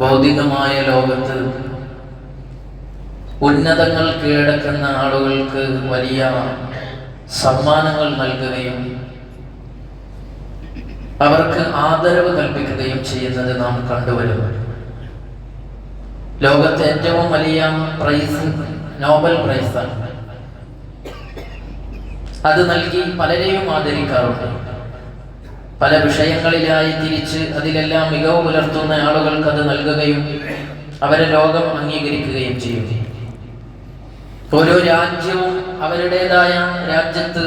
ഭൗതികമായ ലോകത്ത് ഉന്നതങ്ങൾ കീഴടക്കുന്ന ആളുകൾക്ക് വലിയ സമ്മാനങ്ങൾ നൽകുകയും അവർക്ക് ആദരവ് കൽപ്പിക്കുകയും ചെയ്യുന്നത് നാം കണ്ടുവരുന്നു. ലോകത്തെ ഏറ്റവും വലിയ പ്രൈസ് നോബൽ പ്രൈസാണ് അത് നൽകി പലരെയും ആദരിക്കാറുണ്ട്. പല വിഷയങ്ങളിലായി തിരിച്ച് അതിലെല്ലാം മികവ് പുലർത്തുന്ന ആളുകൾക്ക് അത് നൽകുകയും അവരെ ലോകം അംഗീകരിക്കുകയും ചെയ്യും. ഓരോ രാജ്യവും അവരുടേതായ രാജ്യത്ത്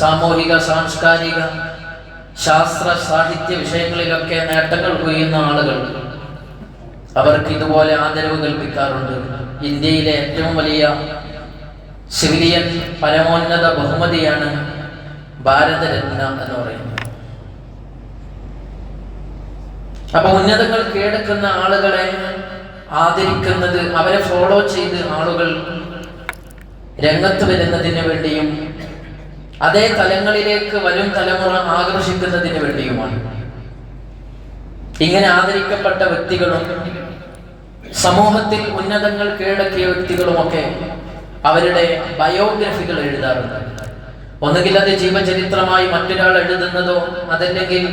സാമൂഹിക സാംസ്കാരിക ശാസ്ത്ര സാഹിത്യ വിഷയങ്ങളിലൊക്കെ നേട്ടങ്ങൾ കൊയ്യുന്ന ആളുകൾ അവർക്ക് ഇതുപോലെ ആദരവ് കൽപ്പിക്കാറുണ്ട്. ഇന്ത്യയിലെ ഏറ്റവും വലിയ സിവിലിയൻ പരമോന്നത ബഹുമതിയാണ് ഭാരതരത്ന എന്ന് പറയുന്നത്. അപ്പൊ ഉന്നതങ്ങൾ കീഴടക്കുന്ന ആളുകളെ ആദരിക്കുന്നത് അവരെ ഫോളോ ചെയ്ത് ആളുകൾ രംഗത്ത് വരുന്നതിന് വേണ്ടിയും അതേ തലങ്ങളിലേക്ക് വരും തലമുറ ആകർഷിക്കുന്നതിന് വേണ്ടിയുമാണ്. ഇങ്ങനെ ആദരിക്കപ്പെട്ട വ്യക്തികളും സമൂഹത്തിൽ ഉന്നതങ്ങൾ കീഴടക്കിയ വ്യക്തികളുമൊക്കെ അവരുടെ ബയോഗ്രഫികൾ എഴുതാറുണ്ട്. ഒന്നുകിൽ അത് ജീവചരിത്രമായി മറ്റൊരാൾ എഴുതുന്നതോ അതല്ലെങ്കിൽ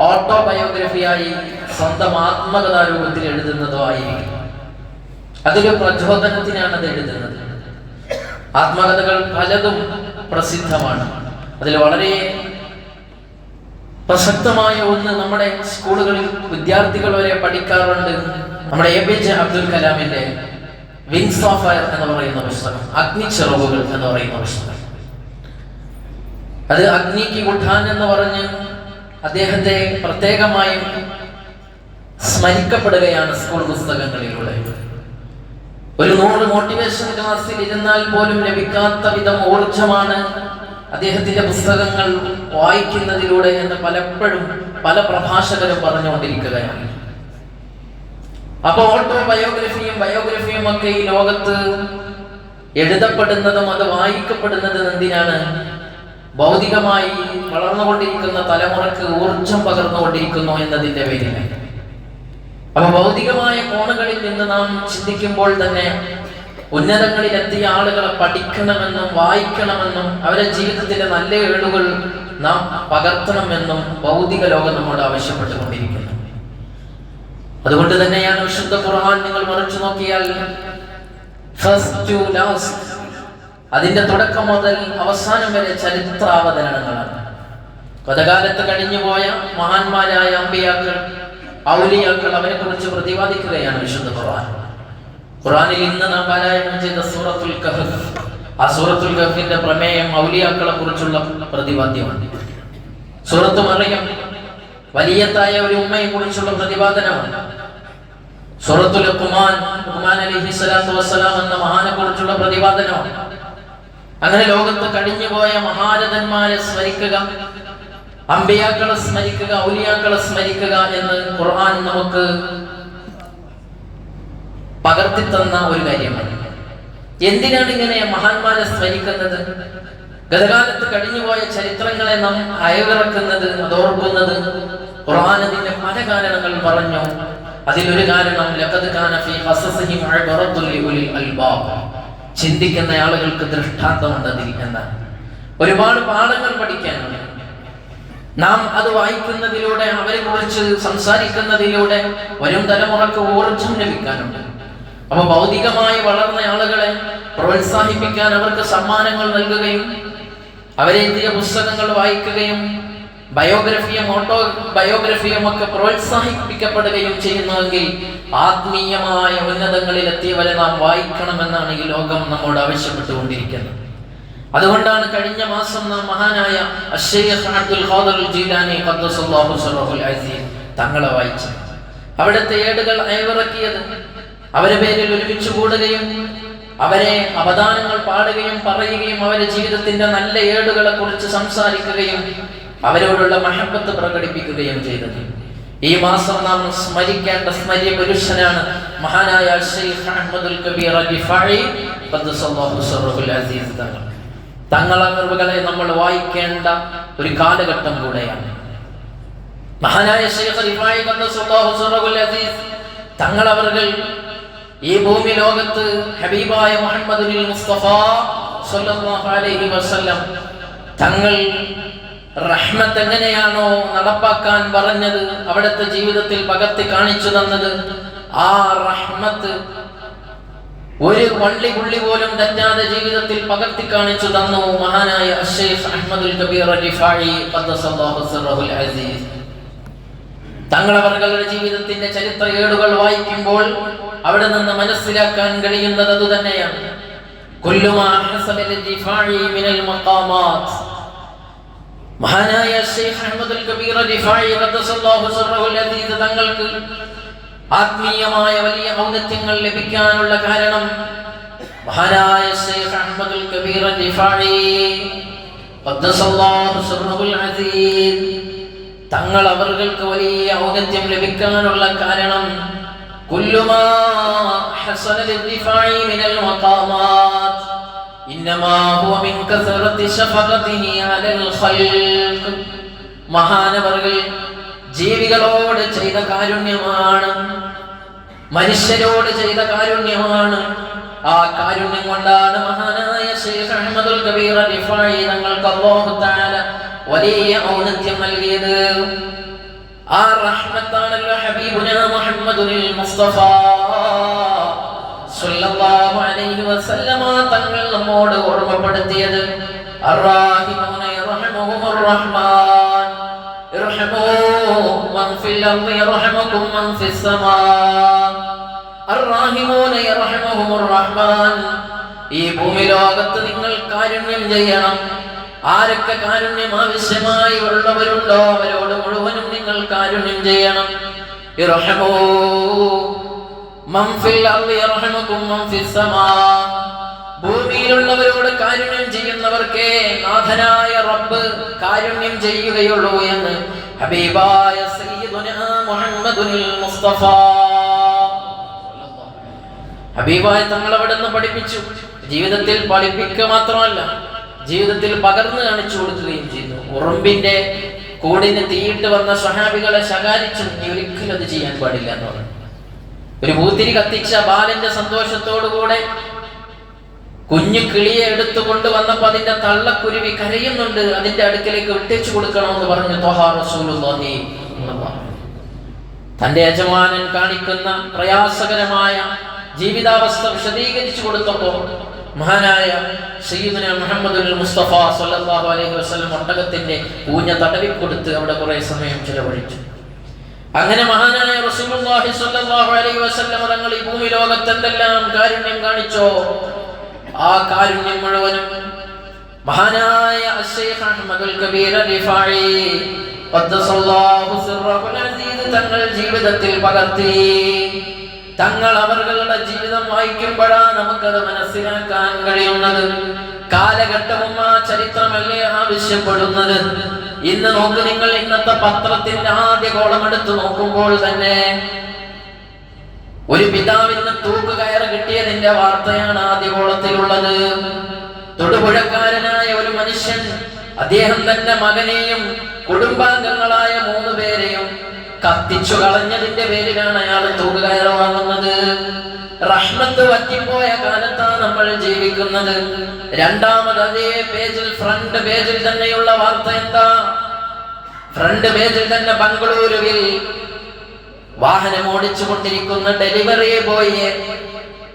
ഓട്ടോബയോഗ്രഫിയായി സ്വന്തം ആത്മകഥാരൂപത്തിൽ എഴുതുന്നതോ ആയിരിക്കും. അതൊരു പ്രചോദനത്തിനാണ് അത് എഴുതുന്നത്. ആത്മകഥകൾ പലതും പ്രസിദ്ധമാണ്. അതിൽ വളരെ പ്രസക്തമായ ഒന്ന് നമ്മുടെ സ്കൂളുകളിൽ വിദ്യാർത്ഥികൾ വരെ പഠിക്കാറുണ്ട്. നമ്മുടെ എ പി ജെ അബ്ദുൽ കലാമിന്റെ വിങ്സ് ഓഫ് ഫയർ എന്ന് പറയുന്ന പുസ്തകം അഗ്നിച്ചിറവുകൾ എന്ന് പറയുന്ന പുസ്തകം. അത് അഗ്നിക്ക് ഉഠാൻ എന്ന് പറഞ്ഞ് അദ്ദേഹത്തെ പ്രത്യേകമായും സ്മരിക്കപ്പെടുകയാണ് സ്കൂൾ പുസ്തകങ്ങളിലൂടെ. ഒരു നൂറ് മോട്ടിവേഷൻ ക്ലാസ്സിൽ ഇരുന്നാൽ പോലും ലഭിക്കാത്ത വിധം ഊർജമാണ് അദ്ദേഹത്തിന്റെ പുസ്തകങ്ങൾ വായിക്കുന്നതിലൂടെ എന്ന് പലപ്പോഴും പല പ്രഭാഷകരും പറഞ്ഞുകൊണ്ടിരിക്കുകയാണ്. അപ്പോൾ ഓട്ടോ ബയോഗ്രഫിയും ബയോഗ്രഫിയും ഒക്കെ ഈ ലോകത്ത് എഴുതപ്പെടുന്നതും അത് വായിക്കപ്പെടുന്നതും എന്തിനാണ്? ഭൗതികമായി വളർന്നുകൊണ്ടിരിക്കുന്ന തലമുറയ്ക്ക് ഊർജം പകർന്നുകൊണ്ടിരിക്കുന്നു എന്നതിന്റെ പേരിൽ അപ്പൊ ഭൗതികമായ കോണുകളിൽ നിന്ന് നാം ചിന്തിക്കുമ്പോൾ തന്നെ ഉന്നതങ്ങളിൽ എത്തിയ ആളുകളെ പഠിക്കണമെന്നും വായിക്കണമെന്നും അവരെ ജീവിതത്തിലെ നല്ല ഏടുകൾ നാം പകർത്തണമെന്നും ഭൗതിക ലോകം നമ്മോട് ആവശ്യപ്പെട്ടുകൊണ്ടിരിക്കുന്നു. അതുകൊണ്ട് തന്നെയാണ് വിശുദ്ധ ഖുർആൻ നിങ്ങൾ മറിച്ചു നോക്കിയാൽ ഫസ്റ്റ് ടു ലാസ്റ്റ് അതിന്റെ തുടക്കം മുതൽ അവസാനം വരെ ചരിത്രാവതരണങ്ങളാണ്. ഗതകാലത്ത് കഴിഞ്ഞുപോയ മഹാന്മാരായ അമ്പിയാക്കൾ ഔലിയാക്കൾ അവരെ കുറിച്ച് പ്രതിപാദിക്കുകയാണ് വിശുദ്ധ ഖുർആൻ. ഖുറാനിൽ ഇന്ന് നാം പാരായണം ചെയ്ത സൂറത്തുൽ കഹഫ്. ആ സൂറത്തുൽ കഹഫിന്റെ പ്രമേയം ഔലിയാക്കളെ കുറിച്ചുള്ള പ്രതിപാദ്യമാണ്. സൂറത്ത് മറിയം വലിയത്തായ ഒരു ഉമ്മയെ കുറിച്ചുള്ള പ്രതിപാദനമാണ്. സൂറത്തുൽ കുമാൻ ഖുമാൻ അലൈഹി സ്വലാത്തു വസ്സലാം എന്ന മഹാനെ കുറിച്ചുള്ള പ്രതിപാദനമാണ്. അങ്ങനെ ലോകത്ത് കഴിഞ്ഞുപോയ മഹാരഥന്മാരെ സ്മരിക്കുക അമ്പിയാക്കളെ സ്മരിക്കുക ഔലിയാക്കളെ സ്മരിക്കുക എന്ന് ഖുർആൻ നമുക്ക് പകർത്തി തന്ന ഒരു കാര്യമാണ്. എന്തിനാണ് ഇങ്ങനെ മഹാന്മാരെ സ്മരിക്കുന്നത്? ഗതകാലത്ത് കഴിഞ്ഞുപോയ ചരിത്രങ്ങളെ നാം അയവിറക്കുന്നത് അതോർക്കുന്നത് ഖുർആൻ അതിന്റെ പല കാരണങ്ങൾ പറഞ്ഞു. അതിലൊരു കാരണം ലഖദ് കാന ഫീ അൽബാബ്. ചിന്തിക്കുന്ന ആളുകൾക്ക് ദൃഷ്ടാന്തമുണ്ട് അതിൽ ഒരുപാട് പാഠങ്ങൾ പഠിക്കാനുണ്ട്. നാം അത് വായിക്കുന്നതിലൂടെ അവരെ കുറിച്ച് സംസാരിക്കുന്നതിലൂടെ വരും തലമുറയ്ക്ക് ഊർജം ലഭിക്കാനുണ്ട്. അപ്പൊ ഭൗതികമായി വളർന്ന ആളുകളെ പ്രോത്സാഹിപ്പിക്കാൻ അവർക്ക് സമ്മാനങ്ങൾ നൽകുകയും അവരെ എഴുതിയ പുസ്തകങ്ങൾ വായിക്കുകയും ബയോഗ്രഫിയും ഓട്ടോ ബയോഗ്രഫിയും ഒക്കെ പ്രോത്സാഹിപ്പിക്കപ്പെടുകയും ചെയ്യുന്നുവെങ്കിൽ ആത്മീയമായ ഉന്നതങ്ങളിൽ എത്തിയവരെ നാം വായിക്കണമെന്നാണ് ഈ ലോകം നമ്മോട് ആവശ്യപ്പെട്ടുകൊണ്ടിരിക്കുന്നത്. അതുകൊണ്ടാണ് കഴിഞ്ഞ മാസം നാം മഹാനായ അബ്ദുൽ ജീലാനി തങ്ങളെ വായിച്ചത്. അവിടുത്തെ ഏടുകൾ അയവിറക്കിയത് അവരെ പേരിൽ ഒരുമിച്ച് കൂടുകയും അവരെ അവദാനങ്ങൾ പാടുകയും പറയുകയും അവരെ ജീവിതത്തിന്റെ നല്ല ഏടുകളെ കുറിച്ച് സംസാരിക്കുകയും അവരോടുള്ള മഹബത്ത് പ്രകടിപ്പിക്കുകയും ചെയ്തത്. ഈ മാസം നാം സ്മരിക്കേണ്ട സ്മരിയ പുരുഷനാണ് മഹാനായ അഹമ്മദുൽ കബീർ അസീസ് തങ്ങൾ. തങ്ങളെ നമ്മൾ വായിക്കേണ്ട ഒരു കാലഘട്ടം കൂടെയാണ്. മഹാനായ അസീസ് തങ്ങൾ അവർകൾ ഈ ഭൂമി ലോകത്ത് ഹബീബായ മുഹമ്മദ് മുസ്തഫ സല്ലല്ലാഹു അലൈഹി വസല്ലം തങ്ങൾ റഹ്മത്ത് എങ്ങനെയാണോ നടപ്പാക്കാൻ പറഞ്ഞത് അവിടുത്തെ ജീവിതത്തിൽ പകർത്തി കാണിച്ചു തന്നത് ആ റഹ്മത്ത് ഒരു വള്ളി പുള്ളി പോലും തെറ്റാതെ ജീവിതത്തിൽ പകർത്തി കാണിച്ചു തന്നു മഹാനായ അഷേഖ് അഹമ്മദുൽ കബീർ അസീസ്. ജീവിതത്തിന്റെ ചരിത്ര ഏടുകൾ വായിക്കുമ്പോൾ അവിടെ നിന്ന് മനസ്സിലാക്കാൻ കഴിയുന്നത് അതുതന്നെയാണ്. കുല്ലുമാ ഹസല ലിദ്ദിഫാഇ മിനൽ മഖാമാത്ത് മഹാനായ ഷെയ്ഖ് അഹമ്മദുൽ കബീർ റിഫായി റദ്ദസല്ലാഹു സറഹു അസീസ് തങ്ങൾക്ക് ആത്മീയമായ വലിയ ഔന്നത്യങ്ങൾ ലഭിക്കാനുള്ള കാരണം മഹാനായ ഷെയ്ഖ് അഹമ്മദുൽ കബീർ റിഫായി റദ്ദസല്ലാഹു സിർറഹുൽ അസീസ് തങ്ങൾ അവർക്ക് വലിയ ഔന്നത്യം ലഭിക്കാനുള്ള കാരണം കുല്ലുമാ ഹസന ലിദ്ദിഫായി മിനൽ മഖാമാത്ത് മഹാനവറുകൾ ജീവികളോട് ചെയ്ത കാരുണ്യമാണ്. മനുഷ്യരോട് ചെയ്ത കാരുണ്യമാണ്. ആ കാരുണ്യം കൊണ്ടാണ് മഹാനായ ശൈഖ് അഹമ്മദുൽ കബീർ റിഫായി തങ്ങൾക്ക് അല്ലാഹു തആല വലിയ ഔന്നത്യം നൽകിയത്. ആ റഹ്മത്താണല്ലോ ഹബീബുന മുഹമ്മദുൽ മുസ്തഫ. തങ്ങൾ നമ്മോട് ഓർമ്മപ്പെടുത്തിയത് ഈ ഭൂമി നിങ്ങൾ കാരുണ്യം ചെയ്യണം. ആരൊക്കെ കാരുണ്യം ആവശ്യമായി ഉള്ളവരുണ്ടോ അവരോട് മുഴുവനും നിങ്ങൾ കാരുണ്യം ചെയ്യണം. ഇർഹമൂ ഭൂമിയിലുള്ളവരോട് കാരുണ്യം ചെയ്യുന്നവർക്കേ നാഥനായ റബ്ബ് കാരുണ്യം ചെയ്യുകയുള്ളൂ എന്ന് ഹബീബായ മുഹമ്മദുൽ മുസ്തഫ. ഹബീബായ തങ്ങൾ അവിടെ നിന്ന് പഠിപ്പിച്ചു. ജീവിതത്തിൽ പഠിപ്പിക്കുക മാത്രമല്ല ജീവിതത്തിൽ പകർന്നു കാണിച്ചു കൊടുക്കുകയും ചെയ്തു. ഉറുമ്പിന്റെ കൂടിന് തീയിട്ട് വന്ന സഹാബികളെ ശകാരിച്ചു നീ ഒരിക്കലും അത് ചെയ്യാൻ പാടില്ല എന്ന് പറഞ്ഞു. ഒരു പൂത്തിരി കത്തിച്ച ബാലന്റെ സന്തോഷത്തോടുകൂടെ കുഞ്ഞു കിളിയെ എടുത്തു കൊണ്ടുവന്നപ്പോൾ അതിന്റെ തള്ളക്കുരുവി കരയുന്നുണ്ട്. അതിന്റെ അടുക്കലേക്ക് വിട്ടേച്ചു കൊടുക്കണമെന്ന് പറഞ്ഞു. പറഞ്ഞു. തന്റെ യജമാനൻ കാണിക്കുന്ന പ്രയാസകരമായ ജീവിതാവസ്ഥ വിശദീകരിച്ചു കൊടുത്തപ്പോൾ മഹാനായ സയ്യിദിന മുഹമ്മദ് മുസ്തഫ സല്ലല്ലാഹു അലൈഹി വസല്ലം ഒട്ടകത്തിന്റെ ഊഞ്ഞ തടവിക്കൊടുത്ത് അവിടെ കുറെ സമയം ചിലവഴിച്ചു. അങ്ങനെ മഹാനായ റസൂലുള്ളാഹി സ്വല്ലല്ലാഹു അലൈഹി വസല്ലം തങ്ങൾ ഈ ഭൂമി ലോകത്ത് എന്തെല്ലാം കാരുണ്യം കാണിച്ചോ ആ കാരുണ്യം മുഴുവനും മഹാനായ അശ്ശൈഖ് അഹ്മദുൽ കബീർ റിഫായി ഖദ്ദസല്ലാഹു സിർറഹുൽ അസീസ് തങ്ങൾ ജീവിതത്തിൽ പകർത്തി. തങ്ങൾ അവരുടെ ജീവിതം വായിക്കുമ്പോഴാണ് നമുക്കത് മനസ്സിലാക്കാൻ കഴിയുന്നത്. കാലഘട്ടവും ആ ചരിത്രമല്ലേ ആവശ്യപ്പെടുന്നത്. ഇന്ന് നോക്ക് നിങ്ങൾ ഇന്നത്തെ പത്രത്തിന്റെ ആദ്യ കോളം എടുത്ത് നോക്കുമ്പോൾ തന്നെ ഒരു പിതാവിന് തൂക്കുകയറ് കിട്ടിയതിന്റെ വാർത്തയാണ് ആദ്യ കോളത്തിലുള്ളത്. തൊടുപുഴക്കാരനായ ഒരു മനുഷ്യൻ അദ്ദേഹം തന്റെ മകനെയും കുടുംബാംഗങ്ങളായ മൂന്ന് പേരെയും കത്തിച്ചു കളഞ്ഞതിന്റെ പേരിലാണ് അയാൾ തൂക്കുകയറ് വാങ്ങുന്നത്. റഹ്മത്ത് വറ്റിപ്പോയ കാലത്താണ് നമ്മൾ ജീവിക്കുന്നത്. രണ്ടാമത് അതേ പേജിൽ ഫ്രണ്ട് പേജിൽ തന്നെയുള്ള വാർത്ത എന്താ? ഫ്രണ്ട് പേജിൽ തന്നെ ബംഗളൂരുവിൽ വാഹനം ഓടിച്ചു കൊണ്ടിരിക്കുന്ന ഡെലിവറി ബോയിയെ.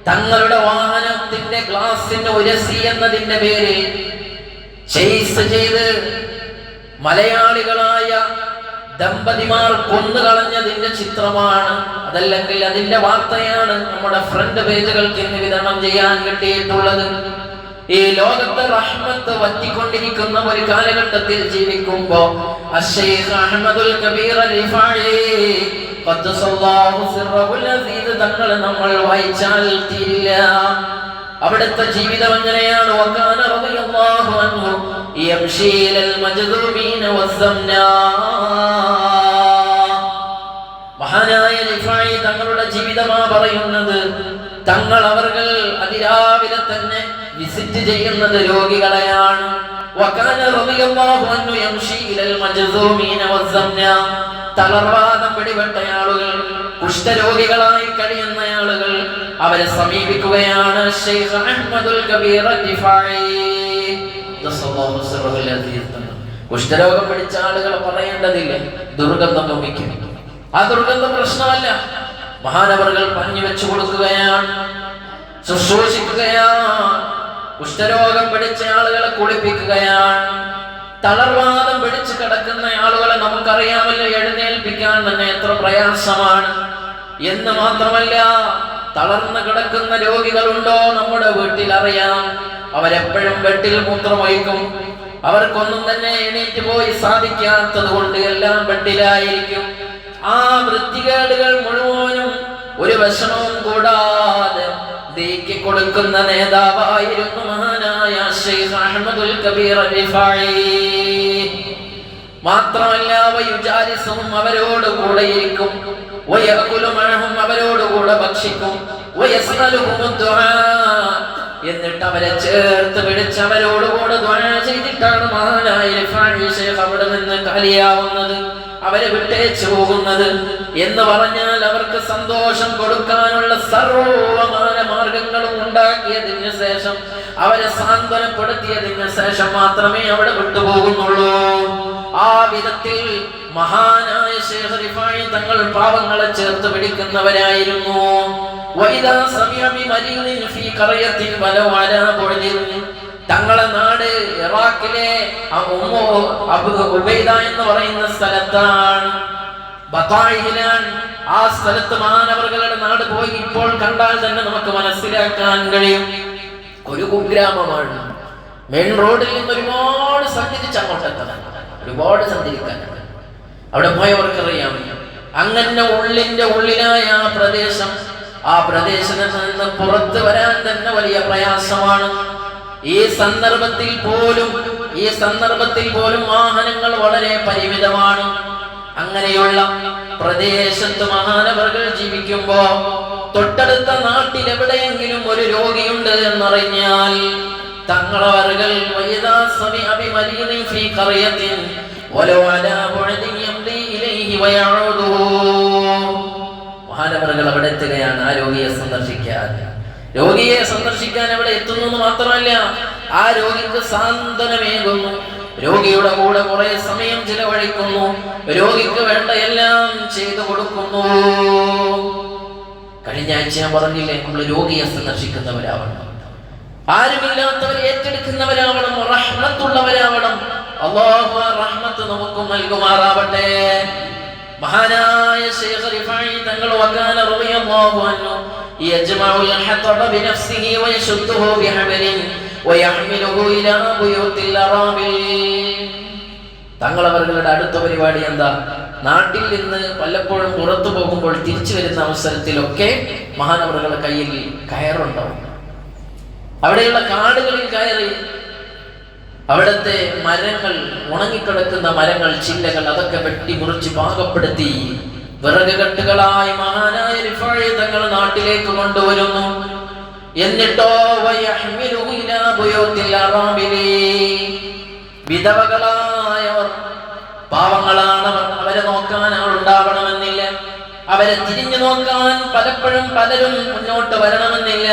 തങ്ങളുടെ വാഹനത്തിന്റെ ഗ്ലാസിന് ഉരസി എന്നതിന്റെ പേരിൽ ചെയ്ത് മലയാളികളായ ദമ്പതിമാർ കൊന്നുകളഞ്ഞതിന്റെ ചിത്രമാണ്. അതല്ലെങ്കിൽ അതിന്റെ വാർത്തയാണ് നമ്മുടെ ഫ്രണ്ട് പേജുകൾക്ക് ഇന്ന് വിതരണം ചെയ്യാൻ കിട്ടിയിട്ടുള്ളത്. ഈ ലോകത്ത് റഹ്മത്ത് വറ്റിക്കൊണ്ടിരിക്കുന്ന ഒരു കാലഘട്ടത്തിൽ ജീവിക്കുമ്പോ അഹ്മദുൽ കബീർ നമ്മൾ വായിച്ചാൽ തീരില്ല. അവിടുത്തെ ജീവിതം എങ്ങനെയാണ്? വകാന റളിയല്ലാഹു അൻഹു യംശി ഇലൽ മജ്ദൂബീന വസ്സംനാ മഹാനായ റിഫായി തങ്ങളുടെ ജീവിതമാ പറയുന്നത് തങ്ങൾ അവർകൾ അതിരാവിലെ തന്നെ വിസിറ്റ് ചെയ്യുന്നത് രോഗികളെയാണ് وكان رضي الله عنه يمشي إلى المجذومين والزمنا തളർവാദം പിടിപെട്ട ആളുകൾ കുഷ്ഠരോഗികളായി കഴിയുന്ന ആളുകൾ അവരെ സമീപിക്കുകയാണ് ഷെയ്ഖ് അഹ്മദുൽ കബീർ കുഷ്ഠരോഗം പിടിച്ച ആളുകൾ പറയേണ്ടതില്ല? ദുർഗന്ധം വമിക്കും ആ ദുർഗന്ധം പ്രശ്നമല്ല. മഹാനവറുകൾ പറഞ്ഞു വെച്ചു കൊടുക്കുകയാണ് ശുശ്രൂഷിക്കുകയാണ് കുഷ്ഠരോഗം പിടിച്ച ആളുകളെ കുളിപ്പിക്കുകയാണ് തളർവാദം പിടിച്ചു കിടക്കുന്ന ആളുകളെ നമുക്കറിയാമല്ലോ എഴുന്നേൽപ്പിക്കാൻ തന്നെ എത്ര പ്രയാസമാണ്. എന്ന് മാത്രമല്ല തളർന്നു കിടക്കുന്ന രോഗികളുണ്ടോ നമ്മുടെ വീട്ടിൽ അറിയാം അവരെപ്പോഴും വെട്ടിൽ മൂത്രമൊഴിക്കും. അവർക്കൊന്നും തന്നെ എണീറ്റ് പോയി സാധിക്കാത്തത് കൊണ്ട് എല്ലാം വെട്ടിലായിരിക്കും ആ വൃത്തികേടുകൾ മുഴുവനും ഒരു വിഷമവും കൂടാതെ നീക്കി കൊടുക്കുന്ന നേതാവായിരുന്നു മഹാനായ ഷെയ്ഖ് അഹമ്മദുൽ കബീർ മാത്രമല്ല അവരോട് കൂടെ ഇരിക്കും വയകുലുമഴഹും അവരോട് കൂടെ ഭക്ഷിക്കും എന്നിട്ട് അവരെ ചേർത്ത് പിടിച്ച് അവരോടുകൂടെ ചെയ്തിട്ടാണ് അവിടെ നിന്ന് കാലിയാവുന്നത്. അവരെ വിട്ടേച്ചു പോകുന്നത് എന്ന് പറഞ്ഞാൽ അവർക്ക് സന്തോഷം കൊടുക്കാനുള്ള സർവമാന മാർഗങ്ങളും ഉണ്ടാക്കിയതിന് ശേഷം അവരെ സാന്ത്വനപ്പെടുത്തിയതിന് ശേഷം മാത്രമേ അവിടെ വിട്ടുപോകുന്നുള്ളൂ. ആ വിധത്തിൽ മഹാനായ ശേഖരിഫായി തങ്ങൾ പാവങ്ങളെ ചേർത്ത് പിടിക്കുന്നവരായിരുന്നു. തങ്ങളെ നാട് ഇറാഖിലെ ഉബൈദ എന്ന് പറയുന്ന സ്ഥലത്താണ്. ആ സ്ഥലത്ത് മാനവർകളുടെ നാട് പോയി ഇപ്പോൾ കണ്ടാൽ തന്നെ നമുക്ക് മനസ്സിലാക്കാൻ കഴിയും. ഒരു കുഗ്രാമമാണ് മെയിൻ റോഡിൽ നിന്ന് ഒരുപാട് സഞ്ചരിച്ച് അങ്ങോട്ടെത്തണം ഒരുപാട് സഞ്ചരിക്കാൻ അവിടെ പോയവർക്കറിയാം. അങ്ങനെ ഉള്ളിന്റെ ഉള്ളിലായ ആ പ്രദേശം ആ പ്രദേശത്ത് നിന്ന് പുറത്തു വരാൻ തന്നെ വലിയ പ്രയാസമാണ്. ഈ സന്ദർഭത്തിൽ പോലും ഈ സന്ദർഭത്തിൽ പോലും വാഹനങ്ങൾ വളരെ പരിമിതമാണ്. അങ്ങനെയുള്ള പ്രദേശത്ത് മഹാനവറുകൾ ജീവിക്കുമ്പോ തൊട്ടടുത്ത നാട്ടിൽ എവിടെയെങ്കിലും ഒരു രോഗിയുണ്ട് എന്നറിഞ്ഞാൽ മഹാനവറുകൾ അവിടെ എത്തുകയാണ് ആ രോഗിയെ സന്ദർശിക്കാൻ. രോഗിയെ സന്ദർശിക്കാൻ അവിടെ എത്തുന്നു എന്ന് മാത്രമല്ല ആ രോഗിക്ക് സാന്ത്വനമേകുന്നു. രോഗിയുടെ കൂടെ കുറെ സമയം ചിലവഴിക്കുന്നു. രോഗിക്ക് വേണ്ട എല്ലാം ചെയ്തു കൊടുക്കുന്നു. കഴിഞ്ഞ ആഴ്ച ഞാൻ പറഞ്ഞില്ലേ നമ്മൾ രോഗിയെ സന്ദർശിക്കുന്നവരാവണം. ആരുമില്ലാത്തവരെ ഏറ്റെടുക്കുന്നവരാവണം റഹ്മത്തുള്ളവരാവണം. അള്ളാഹു റഹ്മത്ത് നമുക്കും നൽകുമാറാവട്ടെ. മഹാനായ ശൈഖ് റിഫായി തങ്ങൾ വകാന റളിയല്ലാഹു അൻഹു യജ്മഉൽ ഹതബ ബിനഫ്സിഹി വയശുദ്ദുഹു ബിഹബലിൻ വയഹ്മിലുഹു ഇലാ ബുയൂത്തിൽ അറാബിൽ തങ്ങളവരുടെ അടുത്ത പരിപാടി എന്താ? നാട്ടിൽ നിന്ന് പലപ്പോഴും പുറത്തു പോകുമ്പോൾ തിരിച്ചു വരുന്ന അവസരത്തിലൊക്കെ മഹാനവറുകളുടെ കയ്യിൽ കയറുണ്ടാവും. അവിടെയുള്ള കാടുകളിൽ കയറി അവിടുത്തെ മരങ്ങൾ ഉണങ്ങിക്കിടക്കുന്ന മരങ്ങൾ ചില്ലകൾ അതൊക്കെ വെട്ടി മുറിച്ച് പാകപ്പെടുത്തി വിറക് കെട്ടുകളായി മഹാനായ റിഫാഴി തങ്ങൾ നാട്ടിലേക്ക് കൊണ്ടുവരുന്നു. എന്നിട്ടോ വയഹ്മിലുഹു ബുയൂത്തിൽ പാവങ്ങളാണവർ അവരെ നോക്കാൻ ആളുണ്ടാവണമെന്നില്ല അവരെ തിരിഞ്ഞു നോക്കാൻ പലപ്പോഴും പലരും മുന്നോട്ട് വരണമെന്നില്ല.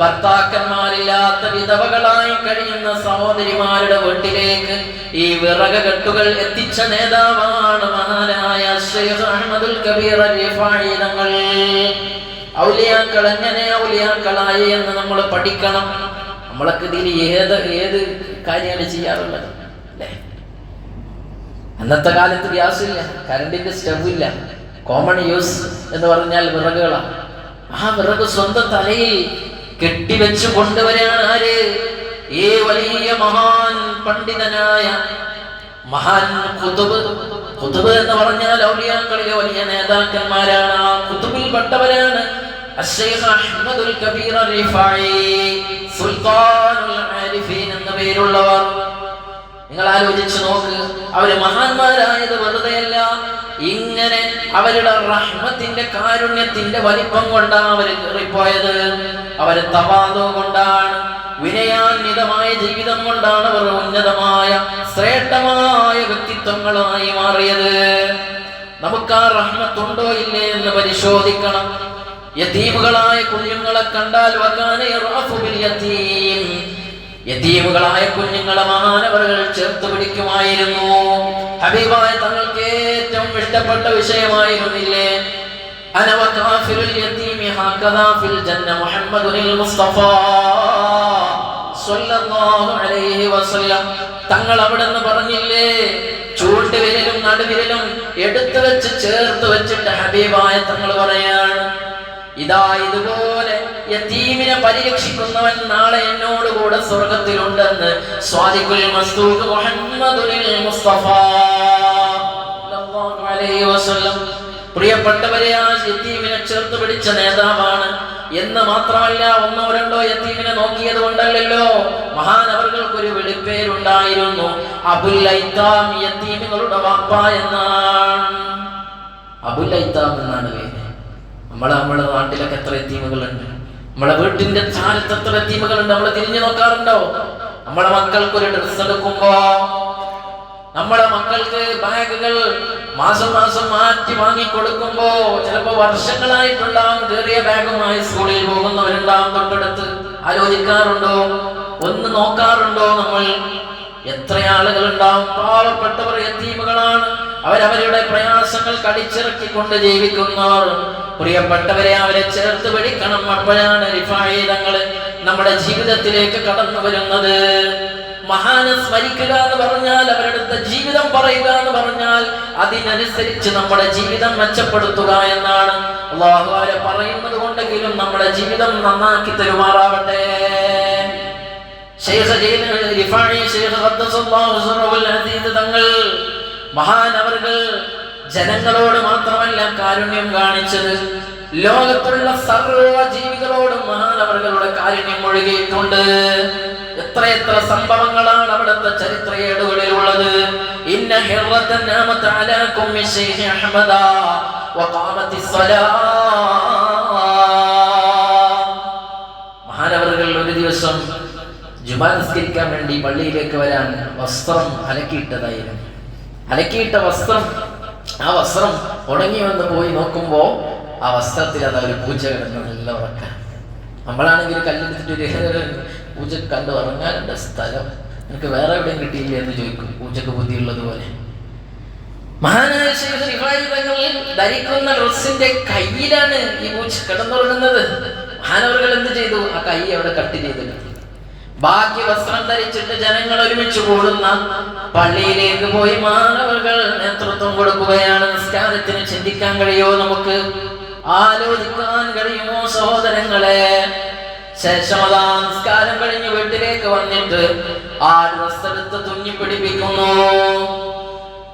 ഭർത്താക്കന്മാരില്ലാത്ത വിധവകളായി കഴിയുന്ന സഹോദരിമാരുടെ വീട്ടിലേക്ക് ഈ വിറക കെട്ടുകൾ എത്തിച്ച നേതാവാണ് മഹാനായ ശൈഖ് അഹ്മദുൽ കബീർ തങ്ങൾ. ഔലിയാക്കൾ എങ്ങനെ ഔലിയാക്കളായി എന്ന് നമ്മൾ പഠിക്കണം. നമ്മളൊക്കെ ഇതിൽ ഏത് ഏത് കാര്യമാണ് ചെയ്യാറുള്ളത്? അന്നത്തെ കാലത്ത് ഗ്യാസില്ല കരണ്ടിന്റെ സ്റ്റവില്ല കോമൺ യൂസ് എന്ന് പറഞ്ഞാൽ വിറകുകളാണ് ആ വിറക് സ്വന്തം തലയിൽ കെട്ടിവെച്ചു കൊണ്ടുവരാണ് ആര്? ഈ വലിയ മഹാൻ പണ്ഡിതനായ മഹാൻ കുതുബ്. കുതുബ് എന്ന് പറഞ്ഞാൽ ഔലിയാക്കളിലെ വലിയ നേതാക്കന്മാരാണ്. ആ കുതുബിൽ പെട്ടവരാണ് അഹമ്മദുൽ കബീർ സുൽത്താനുൽ ആരിഫീൻ എന്ന പേരുള്ളവർ. നിങ്ങൾ ആലോചിച്ചു നോക്ക് അവർ മഹാന്മാരായത് വെറുതെയല്ല. ഇങ്ങനെ അവരുടെ റഹ്മത്തിന്റെ കാരുണ്യത്തിന്റെ വലിപ്പം കൊണ്ടാണ് അവർ കയറിപ്പോയത്. അവർ തവാദോ കൊണ്ടാണ് വിനയാന്വിതമായ ജീവിതം കൊണ്ടാണ് അവർ ഉന്നതമായ ശ്രേഷ്ഠമായ വ്യക്തിത്വങ്ങളായി മാറിയത്. നമുക്ക് ആ റഹ്മത്തുണ്ടോ ഇല്ലേ എന്ന് പരിശോധിക്കണം. യതീമുകളായ കുഞ്ഞുങ്ങളെ കണ്ടാൽ വകാനെ യതീം. യതീമുകളായ കുഞ്ഞുങ്ങളെ മഹാനവറുകൾ ചേർത്ത് പിടിക്കുമായിരുന്നു. ഹബീബായ തങ്ങൾക്ക് ഏറ്റവും ഇഷ്ടപ്പെട്ട വിഷയമായിരുന്നില്ലേ? ഹകദാ ഫിൽ ജന്ന മുഹമ്മദുൽ മുസ്തഫ സ്വല്ലല്ലാഹു അലൈഹി വസല്ലം. തങ്ങൾ അവിടെ നിന്ന് പറഞ്ഞില്ലേ? ചൂണ്ടുവിരലും നടുവിരലും എടുത്തു വെച്ച് ചേർത്ത് വെച്ചിട്ട് ഹബീബായ തങ്ങൾ പറയാണ് ഇതാ ഇതുപോലെ യതീമിനെ പരിരക്ഷിക്കുന്നവൻ നാളെ എന്നോട് കൂടെ സ്വർഗത്തിലുണ്ടെന്ന് സ്വാദിഖുൽ മുസ്തഫ അലൈഹി വസല്ലം. പ്രിയപ്പെട്ടവരെ ആ യത്തീമിനെ ചേർത്ത് പിടിച്ച നേതാവാണ്. എന്ന് മാത്രമല്ല ഒന്നോ രണ്ടോ യത്തീമിനെ നോക്കിയത് കൊണ്ടല്ലല്ലോ. മഹാനവറുകൾക്ക് ഒരു വെളിപ്പേരുണ്ടായിരുന്നു അബുൽ ഐത്താം യത്തീമുകളുടെ വാപ്പ എന്നാണ്. അബുൽ ഐത്താം എന്നാണ് പേര്. നമ്മളെ നമ്മുടെ നാട്ടിലൊക്കെ എത്ര എത്തീമുകളുണ്ട് നമ്മളെ വീട്ടിന്റെ ചാരത്ത് എത്ര നമ്മൾ തിരിഞ്ഞു നോക്കാറുണ്ടോ? നമ്മളെ മക്കൾക്ക് ഒരു ഡ്രസ് എടുക്കുമ്പോ നമ്മളെ മക്കൾക്ക് ബാഗുകൾ മാസം മാസം മാറ്റി വാങ്ങി കൊടുക്കുമ്പോ ചിലപ്പോ വർഷങ്ങളായിട്ടുണ്ടാവും കയറിയ ബാഗുമായി സ്കൂളിൽ പോകുന്നവരുണ്ടാവും തൊട്ടടുത്ത്. ആലോചിക്കാറുണ്ടോ? ഒന്ന് നോക്കാറുണ്ടോ നമ്മൾ? എത്ര ആളുകൾ ഉണ്ടാവും? പാവപ്പെട്ടവർ യത്തീമുകളാണ് അവരവരുടെ പ്രയാസങ്ങൾ കടിച്ചിറക്കിക്കൊണ്ട് ജീവിക്കുന്നവർ. പ്രിയപ്പെട്ടവരെ അവരെ ചേർത്ത് പിടിക്കണം അപ്പോഴാണ് റിഫായുധങ്ങൾ നമ്മുടെ ജീവിതത്തിലേക്ക് കടന്നു വരുന്നത്. മഹാനെ സ്മരിക്കുക എന്ന് പറഞ്ഞാൽ അവരുടെ ജീവിതം പറയുക എന്ന് പറഞ്ഞാൽ അതിനനുസരിച്ച് നമ്മുടെ ജീവിതം മെച്ചപ്പെടുത്തുക എന്നാണ്. അള്ളാഹു പറയുന്നത് കൊണ്ടെങ്കിലും നമ്മുടെ ജീവിതം നന്നാക്കി തരുമാറാവട്ടെ. ശേഷ തങ്ങൾ മഹാനവറുകൾ ജനങ്ങളോട് മാത്രമല്ല കാരുണ്യം കാണിച്ചത്. ലോകത്തുള്ള സർവ ജീവികളോടും മഹാനവറുകളുടെ കാരുണ്യം ഒഴുകിയിട്ടുണ്ട് എത്രയെത്ര സംഭവങ്ങളാണ് അവിടുത്തെ ചരിത്രയേടുകളിൽ ഉള്ളത് ഇന്ന മഹാനവറുകൾ ഒരു ദിവസം ജുമാ വേണ്ടി പള്ളിയിലേക്ക് വരാൻ വസ്ത്രം അലക്കിയിട്ടതായിരുന്നു. അലക്കിയിട്ട വസ്ത്രം ആ വസ്ത്രം ഉണങ്ങി വന്ന് പോയി നോക്കുമ്പോൾ ആ വസ്ത്രത്തിൽ അത് ഒരു പൂച്ച കിടന്ന് നല്ല ഉറക്കാൻ നമ്മളാണെങ്കിൽ കല്ലെടുത്തിട്ട് ഒരു പൂച്ച കണ്ട് ഉറങ്ങാനുണ്ട് സ്ഥലം. എനിക്ക് വേറെ എവിടെയും കിട്ടിയില്ല എന്ന് ചോദിക്കും പൂച്ചക്ക് ബുദ്ധിയുള്ളത് പോലെ മഹാനായ ധരിക്കുന്ന ഡ്രസ്സിന്റെ കയ്യിലാണ് ഈ പൂച്ച കിടന്നുറങ്ങുന്നത്. മഹാനവറുകൾ എന്ത് ചെയ്തു? ആ കൈ അവിടെ കട്ട് ചെയ്തിട്ട്. ബാക്കി വസ്ത്രം ധരിച്ചിട്ട് ജനങ്ങൾ ഒരുമിച്ച് കൂടുന്ന പള്ളിയിലേക്ക് പോയി മാനവകൾ നേതൃത്വം കൊടുക്കുകയാണ്. നിസ്കാരത്തിന് ചിന്തിക്കാൻ കഴിയുമോ നമുക്ക്? ആലോചിക്കാൻ കഴിയുമോ സഹോദരങ്ങളെ? ശേഷമതാ നിസ്കാരം കഴിഞ്ഞ് വീട്ടിലേക്ക് വന്നിട്ട് ആ വസ്ത്രത്തെ തുന്നി പിടിപ്പിക്കുന്നു?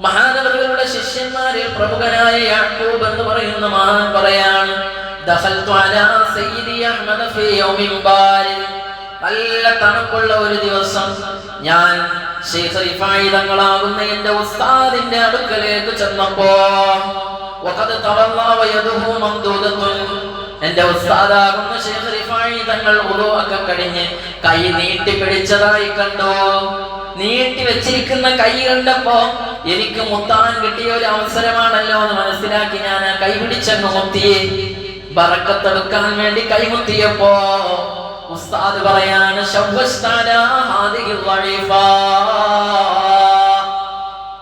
മഹാനവറുകളുടെ ശിഷ്യന്മാരിൽ പ്രമുഖനായ യാക്കൂബ് എന്ന് പറയുന്ന മഹാൻ പറയാണ് ദഖൽതു അലാ സയ്യിദി അഹ്മദ് യൗമിൻ ബാരിൽ നല്ല തണുപ്പുള്ള ഒരു ദിവസം ഞാൻ തങ്ങളാകുന്ന എന്റെ ഉസ്താദിന്റെ അടുക്കലേക്ക് ചെന്നപ്പോ എന്റെ ഉസ്താദാകുന്ന ശൈഖ് ഉറവൊക്കെ കഴിഞ്ഞ് കൈ നീട്ടി പിടിച്ചതായി കണ്ടോ. നീട്ടി വെച്ചിരിക്കുന്ന കൈ കണ്ടപ്പോ എനിക്ക് മുത്താൻ കിട്ടിയ ഒരു അവസരമാണല്ലോ എന്ന് മനസ്സിലാക്കി ഞാൻ കൈ പിടിച്ചങ്ങ് മുത്തിയെ ബറക്കത്തെടുക്കാൻ വേണ്ടി കൈമുത്തിയപ്പോ ഉസ്താദ് പറയാണ്.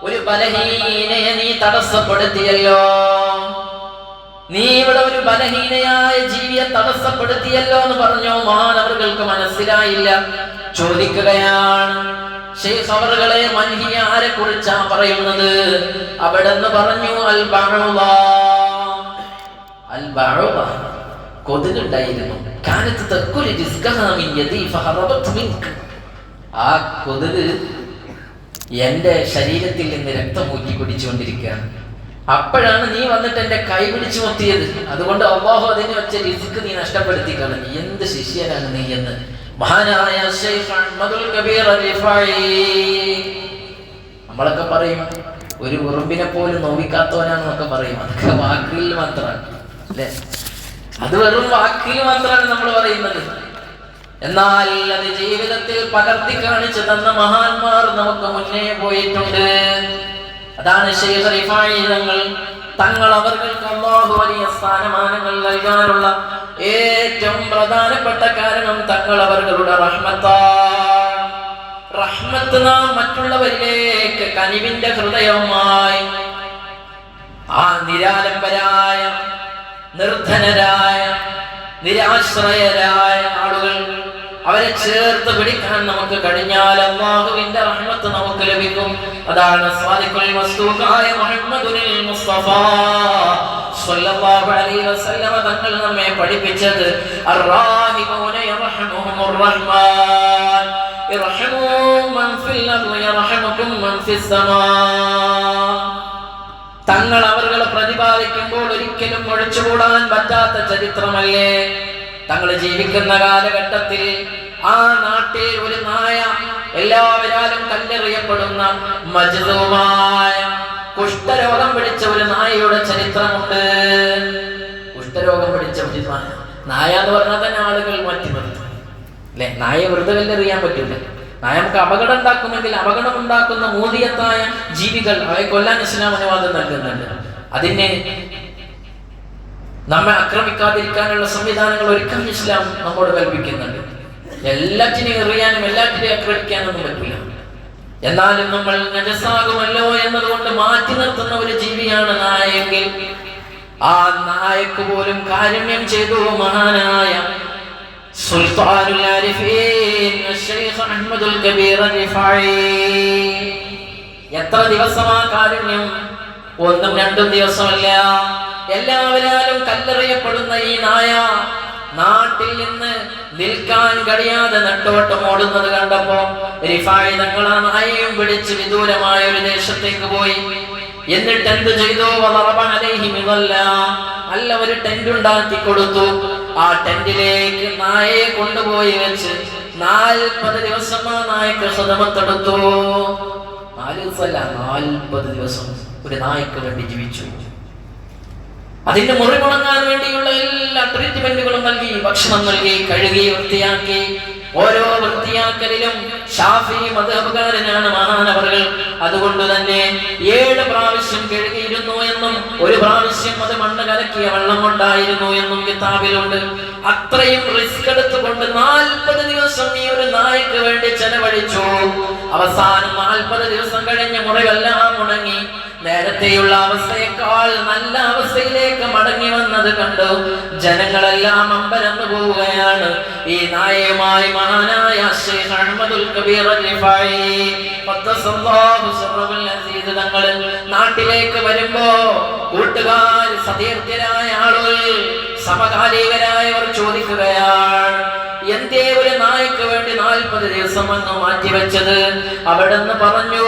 ഒരു ബലഹീനയെ നീ തടസ്സപ്പെടുത്തിയല്ലോ നീ ഇവിടെ ഒരു ബലഹീനയായ ജീവിയെ തടസ്സപ്പെടുത്തിയല്ലോ എന്ന് പറഞ്ഞു മാനവർക്ക് മനസ്സിലായില്ല ചോദിക്കുകയാണ് ഷെയ്ഖ് അവറുകളെ മൻഹി ആരെ കുറിച്ചാ പറയുന്നത് അവിടെ പറഞ്ഞു അൽ ബഅള. അൽ ബഅള. കൊതുകുണ്ടായിരുന്നു. കാലത്ത് തക്കൊരു. ആ കൊതുക് എന്റെ ശരീരത്തിൽ നിന്ന് രക്തം ഊറ്റി കുടിച്ചുകൊണ്ടിരിക്കുകയാണ്. അപ്പോഴാണ് നീ വന്നിട്ട് എന്റെ കൈ പിടിച്ചു മുത്തിയത് അതുകൊണ്ട് അള്ളാഹു അതിനെ വെച്ച റിസ്ക് നീ നഷ്ടപ്പെടുത്തി കളഞ്ഞു. എന്ത് ശിഷ്യനാണ് നീ എന്ന്? മഹാനായ നമ്മളൊക്കെ പറയും ഒരു ഉറുമ്പിനെ പോലും നോവിക്കാത്തവനാണെന്നൊക്കെ പറയും. അതൊക്കെ വാക്കിൽ മാത്രമാണ് അല്ലേ? അത് വെറും വാക്കിൽ മാത്രമാണ് നമ്മൾ പറയുന്നത്. എന്നാൽ അത് ജീവിതത്തിൽ പകർത്തി കാണിച്ചു തന്ന മഹാന്മാർ നമുക്ക് മുന്നേ പോയിട്ടുണ്ട്. അതാണ് ശേഖരിഫായുധങ്ങൾ തങ്ങൾ അവർക്ക് അള്ളാഹു വലിയ സ്ഥാനമാനങ്ങൾ നൽകാനുള്ള ഏറ്റവും പ്രധാനപ്പെട്ട കാരണം തങ്ങൾ അവരുടെ റഹ്മത്താ. റഹ്മത്ത് നാം മറ്റുള്ളവരിലേക്ക് കനിവിന്റെ ഹൃദയവുമായി ആ നിരാലംബരായ നിർധനരായ നിരാശ്രയരായ ആളുകൾ അവരെ ചേർത്ത് പിടിക്കാൻ നമുക്ക് കഴിഞ്ഞാൽ അള്ളാഹുവിന്റെ റഹ്മത്ത് നമുക്ക് ലഭിക്കും. അതാണ് സ്വല്ലല്ലാഹു അലൈഹി വസല്ലമ തങ്ങൾ നമ്മെ പഠിപ്പിച്ചത്. റഹ്മാൻ ഇർഹമൂ മൻ ഫിൽ മൻ സമാ തങ്ങൾ അവരുടെ പ്രതിപാദിക്കുമ്പോൾ ഒരിക്കലും ഒഴിച്ചുകൂടാൻ പറ്റാത്ത ചരിത്രമല്ലേ? തങ്ങൾ ജീവിക്കുന്ന കാലഘട്ടത്തിൽ ആ നാട്ടിൽ ഒരു നായ എല്ലാവരാലും കല്ലെറിയപ്പെടുന്ന മജ്ദൂമായ കുഷ്ഠരോഗം പിടിച്ച ഒരു നായയുടെ ചരിത്രമുണ്ട്. കുഷ്ഠരോഗം പിടിച്ച ഒരു നായ. നായ എന്ന് പറഞ്ഞാൽ തന്നെ ആളുകൾ മാറ്റി നിർത്തും അല്ലെ? നായ വെറുതെ കല്ലെറിയാൻ പറ്റില്ല നമുക്ക് അപകടം ഉണ്ടാക്കുമെങ്കിൽ അപകടം ഉണ്ടാക്കുന്ന മൂതിയത്തായ ജീവികൾ അവയെ കൊല്ലാൻ ഇസ്ലാം അനുവാദം നൽകുന്നുണ്ട്. അതിനെ നമ്മെ ആക്രമിക്കാതിരിക്കാനുള്ള സംവിധാനങ്ങൾ ഒരിക്കലും ഇസ്ലാം നമ്മോട് കൽപ്പിക്കുന്നുണ്ട്. എല്ലാറ്റിനെയും എറിയാനും എല്ലാറ്റിനെയും ആക്രമിക്കാനൊന്നും പറ്റില്ല. എന്നാലും നമ്മൾ നജസാകുമല്ലോ എന്നതുകൊണ്ട് മാറ്റി നിർത്തുന്ന ഒരു ജീവിയാണ് നായെങ്കിൽ ആ നായക്ക് പോലും കാരുണ്യം ചെയ്തു മഹാനായ സുൽത്താനുൽ ആരിഫീൻ الشيخ അഹ്മദുൽ കബീർ الرفاعي എത്ര ദിവസമാ കാരുണ്യം? ഒന്നും രണ്ടും ദിവസമല്ല. എല്ലാവരാലും കല്ലെറിയപ്പെടുന്ന ഈ നായ നാട്ടിൽ നിന്ന് നിൽക്കാൻ കഴിയാതെ നട്ടോട്ടം ഓടുന്നത് കണ്ടപ്പോ റിഫായി തങ്ങൾ ആ നായയും പിടിച്ച് വിദൂരമായ ഒരു ദേശത്തേക്ക് പോയി. എന്നിട്ട് എന്ത് ചെയ്തു അലൈഹി അല്ല ഒരു ടെന്റ് ഉണ്ടാക്കി കൊടുത്തു. ആ ടെന്റിലേക്ക് നായയെ കൊണ്ടുപോയി വെച്ച് നാൽപ്പത് ദിവസം ആ നായക്ക് ഹൃദമത്തെടുത്തു. നാല് ദിവസമല്ല നാൽപ്പത് ദിവസം ഒരു നായക്ക് വേണ്ടി ജീവിച്ചു. അതിന്റെ മുറിമുണങ്ങാൻ വേണ്ടിയുള്ള എല്ലാ ട്രീറ്റ്മെന്റുകളും നൽകി ഭക്ഷണം നൽകി കഴുകി വൃത്തിയാക്കി ഓരോ വൃത്തിയാക്കലിലും ഷാഫി മതകാരനാണ് മഹാനവറുകൾ. അതുകൊണ്ട് തന്നെ ഏഴ് പ്രാവശ്യം കഴുകിയിരുന്നു എന്നും ഒരു പ്രാവശ്യം അത് മണ്ണ് കലക്കിയ വെള്ളം കൊണ്ടായിരുന്നു എന്നും കിതാബിലുണ്ട്. അത്രയും റിസ്ക് എടുത്തുകൊണ്ട് നാൽപ്പത് ദിവസം ഈ ഒരു നായക്ക് വേണ്ടി ചെലവഴിച്ചു. അവസാനം നാൽപ്പത് ദിവസം കഴിഞ്ഞ മുറിവെല്ലാം ഉണങ്ങി. നേരത്തെയുള്ള അവസ്ഥയേക്കാൾ നല്ല അവസ്ഥയിലേക്ക് മടങ്ങി വന്നത് കണ്ടു. ജനങ്ങളെല്ലാം അമ്പരന്ന് പോവുകയാണ്. ഈ നായയുമായി മഹാനായ ശൈഖ് അഹ്മദുൽ കബീർ തങ്ങൾ നാട്ടിലേക്ക് വരുമ്പോ കൂട്ടുകാർ സതീർത്ഥ്യരായ ആളുകൾ സമകാലികരായവർ ചോദിക്കുകയാണ് എന്തേ ഒരു നായ്ക്ക് വേണ്ടി നാൽപ്പത് ദിവസം അങ്ങ് മാറ്റിവെച്ചത്? അവിടെന്ന് പറഞ്ഞു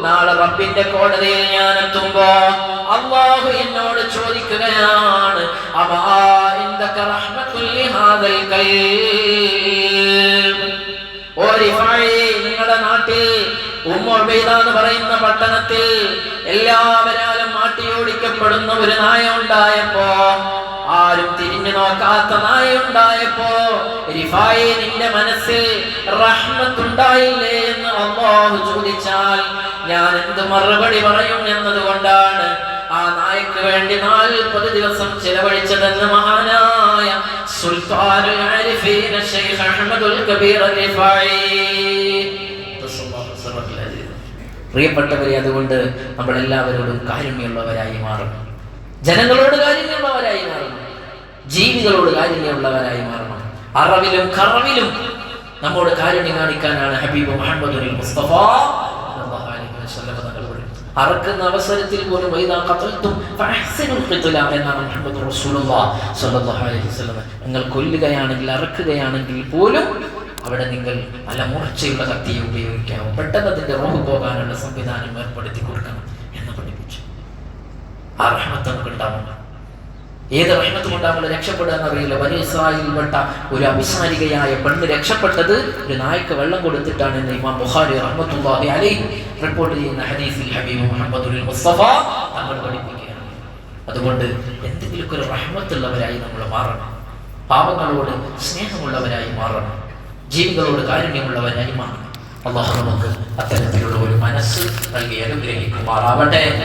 നാളെ റബ്ബിന്റെ കോടതിയിൽ ഞാൻ എത്തുമ്പോ അള്ളാഹു എന്നോട് ചോദിക്കുകയാണ് നിങ്ങളുടെ നാട്ടിൽ എന്ന് പറയുന്ന പട്ടണത്തിൽ എല്ലാവരാലും മാട്ടിയോടിക്കപ്പെടുന്ന ഒരു നായ ഉണ്ടായപ്പോ ആരും തിരിഞ്ഞു നോക്കാത്ത നായ ഉണ്ടായപ്പോ റിഫായി നിന്റെ മനസ്സിൽ റഹ്മത്തുണ്ടായില്ലേ എന്ന് അള്ളാഹു ചോദിച്ചാൽ ഞാൻ എന്ത് മറുപടി പറയും എന്നതുകൊണ്ടാണ് ആ നായക്ക് വേണ്ടി നാൽപ്പത് ദിവസം ചിലവഴിച്ചതെന്ന് മഹാനായ പ്രിയപ്പെട്ടവരെ അതുകൊണ്ട് നമ്മൾ എല്ലാവരോടും കാരുണ്യമുള്ളവരായി മാറണം ജനങ്ങളോട് കാരുണ്യമുള്ളവരായി മാറണം. ജീവികളോട് കാരുണ്യമുള്ളവരായി മാറണം. അറവിലും കറവിലും നമ്മോട് കാരുണ്യം കാണിക്കാനാണ് ഹബീബ് മുഹമ്മദ് മുസ്തഫ. അറക്കുന്ന അവസരത്തിൽ പോലും എന്നാണ് മുഹമ്മദ് നിങ്ങൾ കൊല്ലുകയാണെങ്കിൽ അറക്കുകയാണെങ്കിൽ പോലും അവിടെ നിങ്ങൾ നല്ല മൂർച്ചയുള്ള കത്തിയെ ഉപയോഗിക്കാവും. പെട്ടെന്ന് അതിന്റെ റോഹ് പോകാനുള്ള സംവിധാനം ഏർപ്പെടുത്തി കൊടുക്കണം. ആ റഹ്മത്ത് നമുക്ക് ഉണ്ടാവണം ഏത് റഹ്മത്ത് കൊണ്ടാണ് നമ്മൾ രക്ഷപ്പെടുക എന്നറിയില്ല വലിയ ഇസ്രായേലിൽപ്പെട്ട ഒരു അഭിസാരികയായ പെണ്ണ് രക്ഷപ്പെട്ടത് ഒരു നായ്ക്ക് വെള്ളം കൊടുത്തിട്ടാണ് എന്ന് ഇമാം ബുഖാരി റഹ്മത്തുള്ളാഹി അലൈ റിപ്പോർട്ട് ചെയ്യുന്ന ഹദീസിൽ ഹബീബ് മുഹമ്മദ് മുസ്തഫ തങ്ങൾ പഠിപ്പിക്കുകയാണ്. അതുകൊണ്ട് എന്തെങ്കിലുമൊക്കെ ഒരു റഹ്മത്തുള്ളവരായി നമ്മൾ മാറണം. പാപങ്ങളോട് സ്നേഹമുള്ളവരായി മാറണം. ജീവികളോട് കാരുണ്യമുള്ളവരായി മാറണം. അള്ളാഹു നമുക്ക് അത്തരത്തിലുള്ള ഒരു മനസ്സ് നൽകി അനുഗ്രഹിക്കുമാറാവട്ടെ.